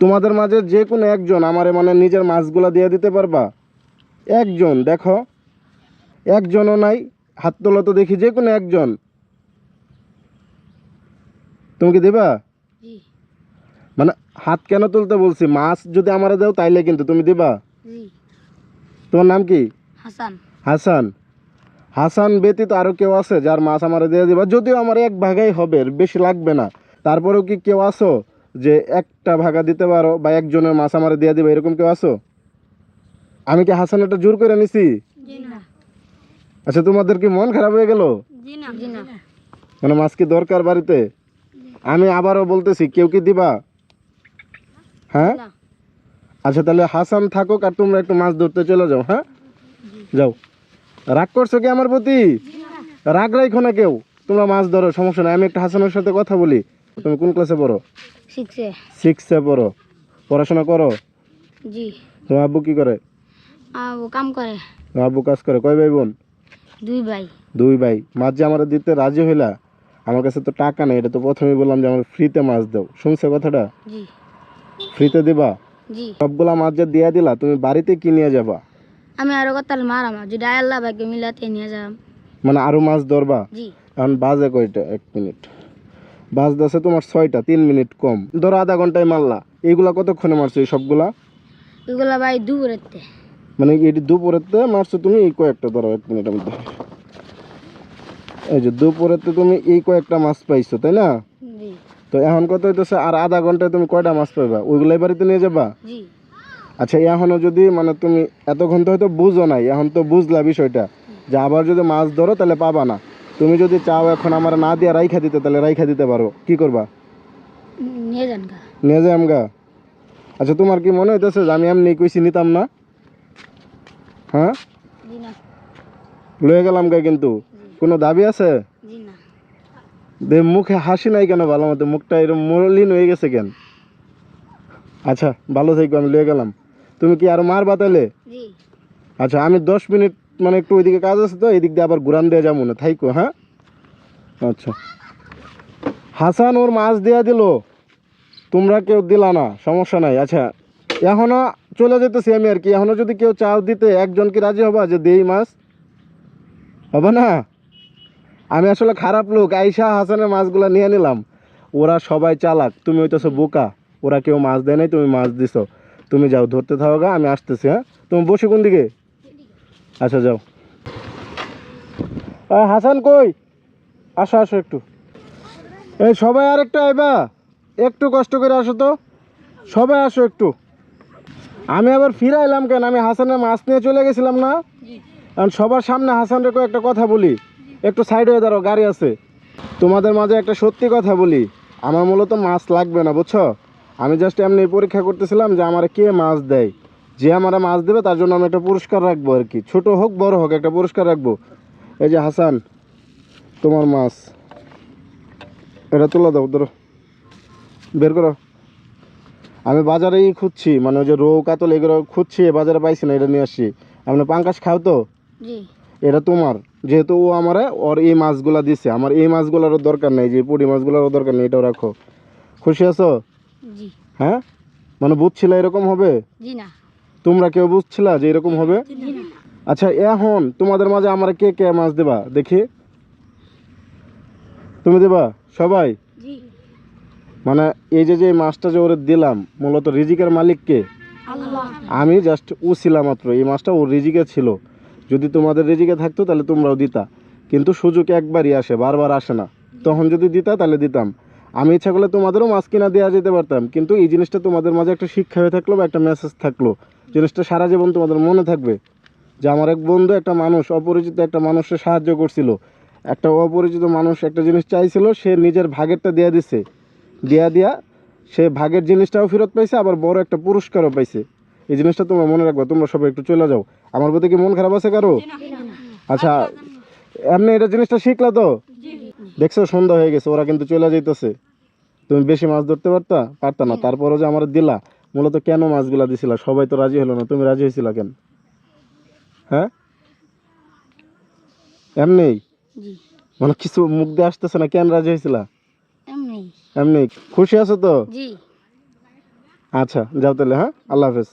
তোমাদের মাঝে যে কোনো একজন আমারে মানে নিজের মাছগুলা দিয়ে দিতে পারবা? একজন দেখো। একজনও নাই হাত তোলো তো দেখি যে কোনো একজন। তুমি কি দিবা? মানে হাত কেন তুলতে বলছি? মাছ যদি আমারে দাও তাইলে কিন্তু তুমি দিবা? তোমার নাম কি? হাসান। হাসান। হাসান ব্যতীত আরও কেউ আছে যার মাছ আমার দিয়ে দিবা? যদিও আমার এক ভাগাই হবে বেশি লাগবে না। তারপরেও কি কেউ আসো যে একটা ভাগা দিতে পারো বা একজনের মাছ আমার দিয়ে দিবা এরকম কেউ আসো আমি কি হাসান এটা জোর করে নিছি? আচ্ছা তোমাদের কি মন খারাপ হয়ে গেল? মানে মাছ কি দরকার বাড়িতে? আমি আবারও বলতেছি কেউ কি দিবা? হ্যাঁ? আচ্ছা তাহলে হাসান থাকুক আর তোমরা একটু মাছ ধরতে চলে যাও হ্যাঁ? যাও। রাগ করছ কি আমার প্রতি? রাগ রাখো না কেউ। তোমরা মাছ ধরো সমস্যা নাই। আমি একটা হাসানের সাথে কথা বলি। তুমি কোন ক্লাসে পড়ো? শিখছে সিক্সে পড়ো। পড়াশোনা করো? জি। তোমার আব্বু কি করে? আবু কাম করে। তোমার আব্বু কাজ করে। কয় ভাই বোন? দুই ভাই। দুই ভাই। মাছ যে আমার দিতে রাজি হইলা আমার কাছে তো টাকা নেই এটা তো প্রথমেই বললাম যে আমার ফ্রিতে মাছ দাও। শুনছো কথাটা? জি। ফ্রিতে দিবা? জি। সবগুলা মাছ যে দিয়ে দিলা তুমি বাড়িতে কি নিয়ে যাবা? আমি আরও কতাল মারাম। যদি আল্লাহ ভাগ্য মিলাতে নিয়ে যাম। মানে আরও মাছ ধরবা? জি। এখন বাজে কয়টা? এক মিনিট। বাজ দশে তোমার ছয়টা তিন মিনিট কম। ধরো আধা ঘন্টায় মারলা। এইগুলা কতক্ষণে মারছো এই সবগুলা? এগুলা ভাই দুপুরেতে মানে এটি দুপুরেতে মারছো তুমি? এই কয়েকটা ধরো এক মিনিট আমি ধরি। এই যে দুপুরেতে তুমি এই কয়েকটা মাছ পাইছো তাই না? তো এখন কত হইতেছে? আর আধা ঘন্টায় তুমি কয়টা মাছ পাইবা? ওইগুলাই বাড়িতে নিয়ে যাবা? আচ্ছা এখনও যদি মানে তুমি এতক্ষণ তো হয়তো বুঝো নাই এখন তো বুঝলা বিষয়টা। যে আবার যদি মাছ ধরো তাহলে পাবা না। তুমি যদি চাও এখন আমার না দিয়ে রাইখা দিতে তাহলে রাইখা দিতে পারো। কি করবা? নিয়ে যান গা। নিয়ে যাই আমগা আচ্ছা তোমার কি মনে হইতেছে যে আমি এমনি কইছি নিতাম না? হ্যাঁ? জি না। লয়ে গেলাম গা কিন্তু। কোনো দাবি আছে? জি না। দে মুখে হাসি নাই কেন ভালো মতো? মুখটা এরকম মলিন হয়ে গেছে কেন? আচ্ছা ভালো থেকো আমি লয়ে গেলাম। তুমি কি আর মার বাতাইলে জি। আচ্ছা আমি দশ মিনিট মানে একটু ওইদিকে কাজ আছে তো এদিক দিয়ে আবার ঘুরান দিয়ে যাব না, থাইকো হ্যাঁ? আচ্ছা। হাসান ওর মাছ দেয়া দিল। তোমরা কেউ দিলা না, সমস্যা নাই। আচ্ছা এখনও চলে যেতেছি আমি আর কি। এখনও যদি কেউ চাও দিতে, একজন কি রাজি হবা যে দেই মাছ? হবে না? আমি আসলে খারাপ লোক, আইসা হাসানের মাছগুলো নিয়ে নিলাম। ওরা সবাই চালাক, তুমি হইতেছো বোকা। ওরা কেউ মাছ দেয় নাই, তুমি মাছ দিছো। তুমি যাও, ধরতে থাকো আমি আসতেছি হ্যাঁ? তুমি বসে কোন দিকে? আচ্ছা যাও। হাসান কই? আসো আসো একটু। এই সবাই আর একটু আইবা। একটু কষ্ট করে আসো তো। সবাই আসো একটু। আমি আবার ফিরে এলাম কেন? আমি হাসানের মাছ নিয়ে চলে গেছিলাম না? কারণ সবার সামনে হাসানের একটা কথা বলি। একটু সাইড হয়ে দাঁড়াও গাড়ি আছে। তোমাদের মাঝে একটা সত্যি কথা বলি। আমার মূলত মাছ লাগবে না বুঝছ? আমি জাস্ট এমনি পরীক্ষা করতেছিলাম যে আমার কে মাছ দেয়। যে আমার মাছ দেবে তার জন্য আমি একটা পুরস্কার রাখব আর কি। ছোট হোক বড় হোক একটা পুরস্কার রাখব। এই যে হাসান তোমার মাছ। এটা তুলে দাও ধরো। বের করো। আমি বাজারেই খুঁজছি মানে ওই যে রৌ কাতল এগুলো খুঁজছি বাজারে পাইছি না এটা নিয়ে আসছি। আপনি পাঙ্কাশ খাও তো? এটা তোমার। যেহেতু ও আমারে ওর এই মাছগুলো দিছে। আমার এই মাছগুলোরও দরকার নেই যে পুঁটি মাছগুলোরও দরকার নেই এটাও রাখো। খুশি আছো? হ্যাঁ? মানে বুঝছিলে এরকম হবে? জি না। তোমরা কেউ বুঝছিলা যে এরকম হবে? আচ্ছা এখন তোমাদের মাঝে আমার কে কে মাছ দেবা? দেখি। তুমি দেবা? সবাই? মানে এই যে যে মাছটা যে ওরে দিলাম মূলত রিজিকের মালিককে আমি জাস্ট ও ছিলাম মাত্র এই মাছটা ওর রিজিকে ছিল। যদি তোমাদের রিজিকে থাকতো তাহলে তোমরাও দিতা। কিন্তু সুযোগ একবারই আসে বারবার আসে না। তখন যদি দিতা তাহলে দিতাম। আমি ইচ্ছা করলে তোমাদেরও মাছ কিনা দেওয়া যেতে পারতাম কিন্তু এই জিনিসটা তোমাদের মাঝে একটা শিক্ষা হয়ে থাকল বা একটা মেসেজ থাকল। জিনিসটা সারা জীবন তোমাদের মনে থাকবে যে আমার এক বন্ধু একটা মানুষ অপরিচিত একটা মানুষের সাহায্য করছিল। একটা অপরিচিত মানুষ একটা জিনিস চাইছিল সে নিজের ভাগেরটা দিয়ে দিছে। দিয়া দিয়া সে ভাগের জিনিসটাও ফেরত পাইছে আবার বড় একটা পুরস্কারও পাইছে। এই জিনিসটা তোমরা মনে রাখবে তোমরা সবাই একটু চলে যাও। আমার প্রতি কি মন খারাপ আছে কারও? আচ্ছা এমনি এটা জিনিসটা শিখলা তো? দেখছ সন্ধ্যা হয়ে গেছে ওরা কিন্তু চলে যাইতেছে। তুমি বেশি মাছ ধরতে পারতা? পারতা না। তারপরও যে আমার দিলা মূলত কেন মাছগুলা দিছিলা? সবাই তো রাজি হলো না। তুমি রাজি হয়েছিলা কেন? হ্যাঁ? এমনি? জি। মানে কিছু মুখ দিয়ে আসতেছে না? কেন রাজি হয়েছিলা এমনি। এমনি? খুশি আছো তো? জি। আচ্ছা যাও তাহলে হ্যাঁ? আল্লাহ হাফেজ।